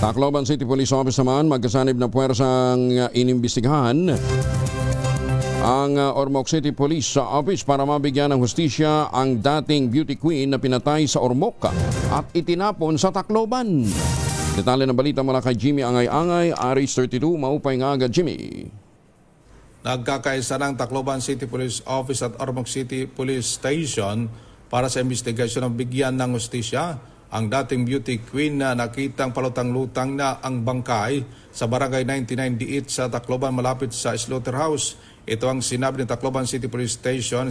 Tacloban City Police Office naman magkasanib na puwersang uh, inimbestigahan ang uh, Ormoc City Police sa office para mabigyan ng hustisya ang dating beauty queen na pinatay sa Ormoc at itinapon sa Tacloban. Detalye ng balita mula kay Jimmy Angay-Angay, Aris 32, maupay nga agad Jimmy. Nagkakaisa ng Tacloban City Police Office at Ormoc City Police Station para sa investigasyon ng bigyan ng hustisya ang dating beauty queen na nakitang palutang-lutang na ang bangkay sa barangay 99D8 sa Tacloban malapit sa slaughterhouse. Ito ang sinabi ng Tacloban City Police Station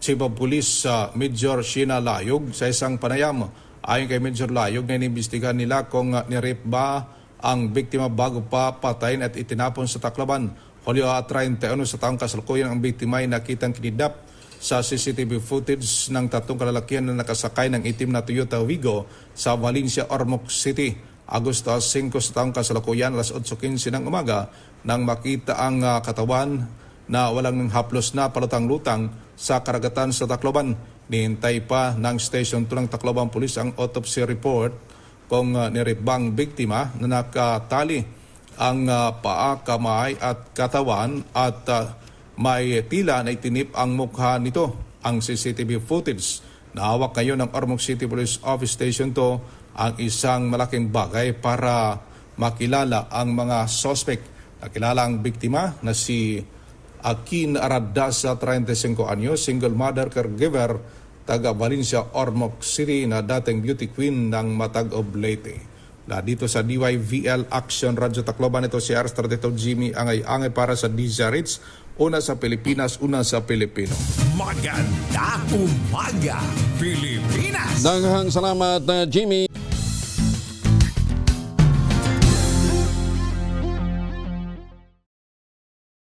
Chief of Police sa Major Sheena Layog sa isang panayam. Ayon kay Major Layog na inimbestigahan nila kung uh, nirape ba ang biktima bago pa patayin at itinapon sa Tacloban. Hulyo at 31 sa taong kasalukuyan ang biktima ay nakitang kinidap sa CCTV footage ng tatlong kalalakihan na nakasakay ng itim na Toyota Wigo sa Valencia, Ormoc City. Agosto 5 sa taong kasalukuyan, alas 8.15 ng umaga, nang makita ang uh, katawan na walang haplos na palutang-lutang sa karagatan sa Tacloban. Nihintay pa ng Station 2 ng Tacloban Police ang autopsy report kung uh, niribang biktima na nakatali ang uh, paa, kamay at katawan at uh, may tila na itinip ang mukha nito. Ang CCTV footage na hawak ngayon ng Ormoc City Police Office Station 2 ang isang malaking bagay para makilala ang mga suspect. Nakilala ang biktima na si Akin Aradasa, 35 anyos, single mother caregiver, taga Valencia, Ormoc City na dating beauty queen ng Matag Oblate. Na dito sa DYVL Action Radyo Tacloban ito si R32 Jimmy Angay-Angay para sa DZRH, una sa Pilipinas, una sa Pilipino. Maganda umaga, Pilipinas! Daghang salamat uh, Jimmy.